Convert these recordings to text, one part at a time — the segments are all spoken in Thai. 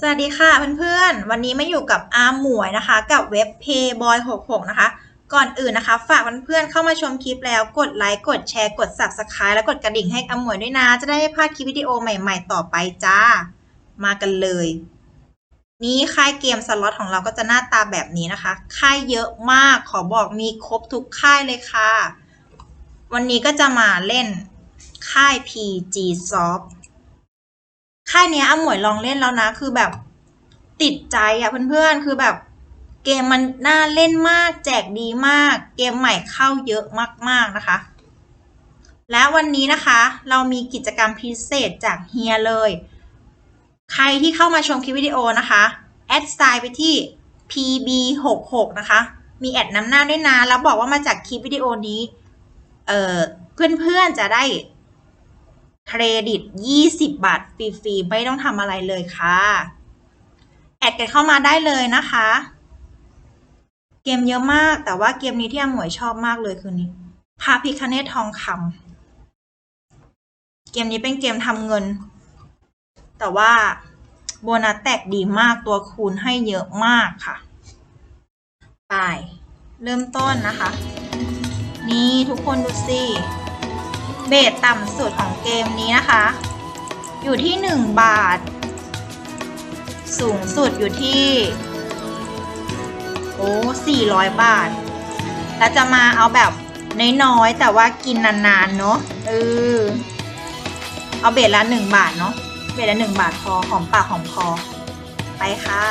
สวัสดีค่ะเพื่อนๆ วันนี้มาอยู่กับอาหมวยนะคะ กับเว็บ Payboy66 นะคะ ก่อนอื่นนะคะ ฝากเพื่อนๆเข้ามาชมคลิปแล้วกดไลค์กดแชร์กด Subscribe และกดกระดิ่งให้อาหมวยด้วยนะ จะได้ไม่พลาดคลิปวิดีโอใหม่ๆ ต่อไปจ้า มากันเลย นี่ค่ายเกมสล็อตของเราก็จะหน้าตาแบบนี้นะคะ ค่ายเยอะมากขอบอกมีครบทุกค่ายเลยค่ะ วันนี้ก็จะมาเล่นค่าย PG Soft ค่ายเนี้ยอาหมวยลองเล่นแล้วนะ คือแบบติดใจอะเพื่อนๆ คือแบบเกมมันน่าเล่นมาก แจกดีมาก เกมใหม่เข้าเยอะมากๆนะคะ และวันนี้นะคะ เรามีกิจกรรมพิเศษจากเฮียเลย ใครที่เข้ามาชมคลิปวิดีโอนะคะ แอดไซน์ไปที่ pb66 นะคะ มีแอดนำหน้าด้วยนะ แล้วบอกว่ามาจากคลิปวิดีโอนี้ เอ่อ เพื่อนๆ จะได้ เครดิต 20 บาทฟรีๆไม่ต้องทำอะไรเลยค่ะ แอดกันเข้ามาได้เลยนะคะ เกมเยอะมากแต่ว่าเกมนี้ที่อมวยชอบมากเลยคือนี้พาพิคเนตทองคำเกมนี้เป็นเกมทำเงิน แต่ว่าโบนัสแตกดีมากตัวคูณให้เยอะมากค่ะ ไป เริ่มต้นนะคะ นี่ทุกคนดูสิ เบสต่ำสุดของเกมนี้นะคะ อยู่ที่ 1 บาท สูงสุดอยู่ที่ โอ้400 บาท แล้วจะมาเอาแบบน้อยๆ แต่ว่ากินนานๆ เนอะเออเอาเบสละ 1 บาทเนาะเบสละ 1 บาทพอหอมปากหอมคอไปค่ะ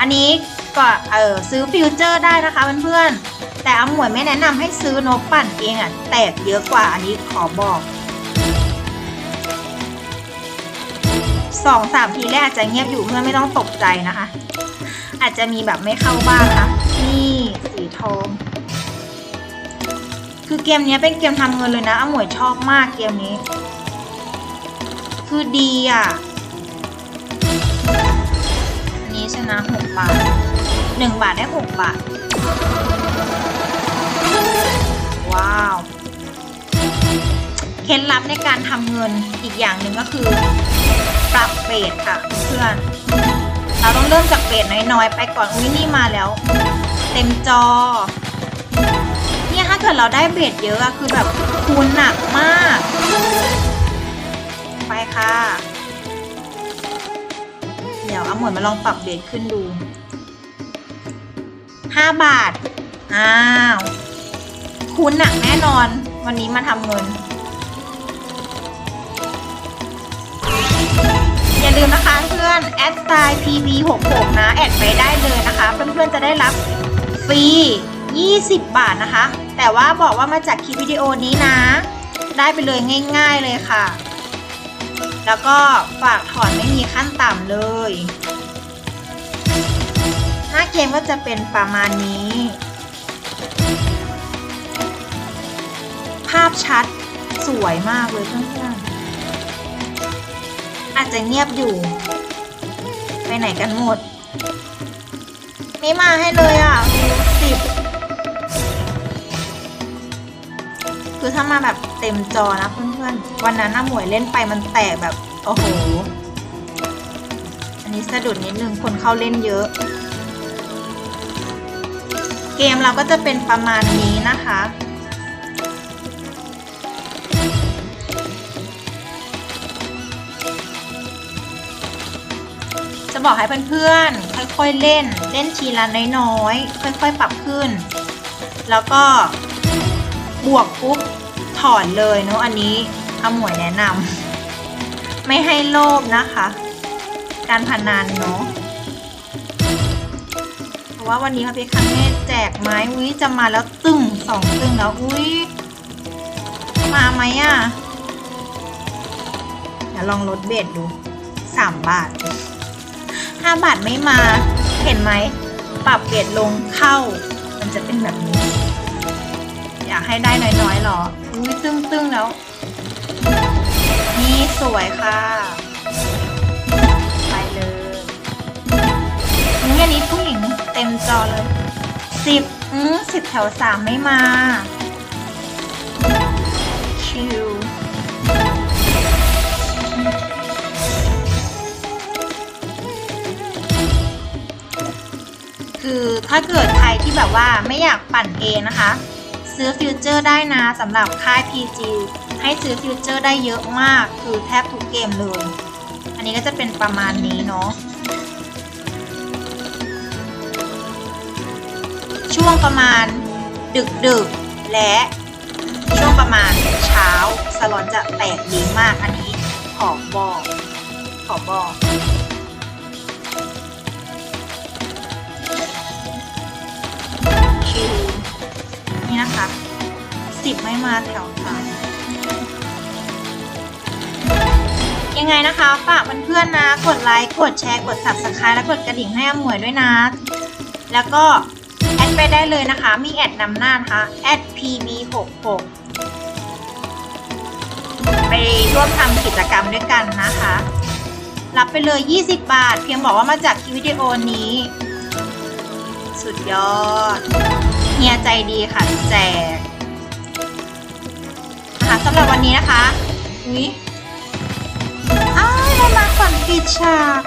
อันนี้ก็เออซื้อฟิวเจอร์ได้นะคะเพื่อนๆ แต่อาหมวยไม่แนะนำให้ซื้อนกปั่นเองอะ แตกเยอะกว่าอันนี้ขอบอกสองสามทีแรกอาจจะเงียบอยู่เพื่อนไม่ต้องตกใจนะคะ อาจจะมีแบบไม่เข้าบ้างนะนี่สีทอง คือเกมนี้เป็นเกมทำเงินเลยนะอาหมวยชอบมากเกมนี้ คือดีอะนนี้ชนะหกบาทหนึ่งบาทได้หกบาท ว้าว เคล็ดลับในการทำเงินอีกอย่างหนึ่งก็คือ ปรับเบสค่ะ เพื่อน เราต้องเริ่มจากเบสน้อยๆ ไปก่อนอุ้ยนี่มาแล้ว เต็มจอ เนี่ยถ้าเกิดเราได้เบสเยอะอะคือแบบคูณหนักมาก ไปค่ะ เดี๋ยวเอาหมวยมาลองปรับเบสขึ้นดู 5 บาท อ้าว คูณหนักแน่นอน วันนี้มาทำเงิน อย่าลืมนะคะเพื่อนแอดสไซน์ pb66 นะ แอดไปได้เลยนะคะ เพื่อนๆจะได้รับฟรี 20 บาทนะคะ แต่ว่าบอกว่ามาจากคลิปวิดีโอนี้นะ ได้ไปเลยง่ายๆเลยค่ะ แล้วก็ฝากถอนไม่มีขั้นต่ำเลย หน้าเกมก็จะเป็นประมาณนี้ ภาพชัดสวยมากเลยเพื่อนๆอาจจะเงียบอยู่ ไปไหนกันหมด ไม่มาให้เลยอะสิบคือถ้ามาแบบเต็มจอนะเพื่อนๆ วันนั้นน่าหมวยเล่นไปมันแตกแบบ โอ้โห อันนี้สะดุดนิดนึงคนเข้าเล่นเยอะ เกมเราก็จะเป็นประมาณนี้นะคะ จะบอกให้เพื่อนๆ ค่อยๆเล่น เล่นทีละน้อยๆ ค่อยๆ ปรับขึ้น แล้วก็บวกปุ๊บถอนเลยเนาะอันนี้อาหมวยแนะนำไม่ให้โลภนะคะ การพนันเนาะเพราะว่าวันนี้พระพิคเนตแจกไม้อุ้ยจะมาแล้วตึ้งสองตึ้งแล้วอุ้ยมาไหมอะเดี๋ยวลองลดเบสดูสามบาท ห้าบาทไม่มา เห็นไหม ปรับเบสลงเข้า มันจะเป็นแบบนี้ อยากให้ได้น้อยๆหรอ อุ้ยตึ้งๆแล้ว นี่สวยค่ะ ไปเลยนี่อันนี้ผู้หญิงเต็มจอเลยสิบอืมสิบแถวสามไม่มา ชิว คือถ้าเกิดใครที่แบบว่าไม่อยากปั่นเองนะคะ ซื้อฟิวเจอร์ได้นะสำหรับค่าย PG ให้ซื้อฟิวเจอร์ได้เยอะมาก คือแทบทุกเกมเลย อันนี้ก็จะเป็นประมาณนี้เนาะช่วงประมาณดึกดึกและช่วงประมาณเช้าสลอนจะแตกดีมากอันนี้ขอบอกขอบอก นี่นะคะสิบไม่มาแถวสามยังไงนะคะ ฝากเพื่อนๆนะ กดไลค์ กดแชร์ กด subscribe และกดกระดิ่งให้อมวยด้วยนะ แล้วก็แอดไปได้เลยนะคะ มีแอดนำหน้านะคะ @pb66 ไปร่วมทำกิจกรรมด้วยกันนะคะ รับไปเลย 20 บาท เพียงบอกว่ามาจากคลิปวิดีโอนี้ สุดยอด ฮียใจดีค่ะแจกนะคะสำหรับวันนี้นะคะอุ๊ยอ้าวมาก่อนปิดฉาก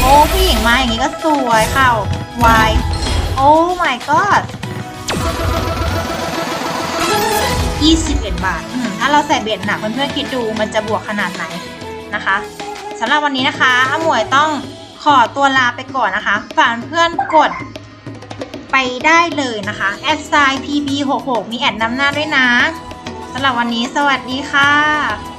โอ้ผู้หญิงมาอย่างนี้ก็สวยค่ะวายโอ้ my god 21 บาท อืมถ้าเราใส่เบ็ดหนักเพื่อนๆคิดดูมันจะบวกขนาดไหนนะคะสำหรับวันนี้นะคะอาหมวยต้องขอตัวลาไปก่อนนะคะ ฝากเพื่อนกด ไปได้เลยนะคะแอดไซน์ pb66 มีแอดนำหน้าด้วยนะสำหรับวันนี้สวัสดีค่ะ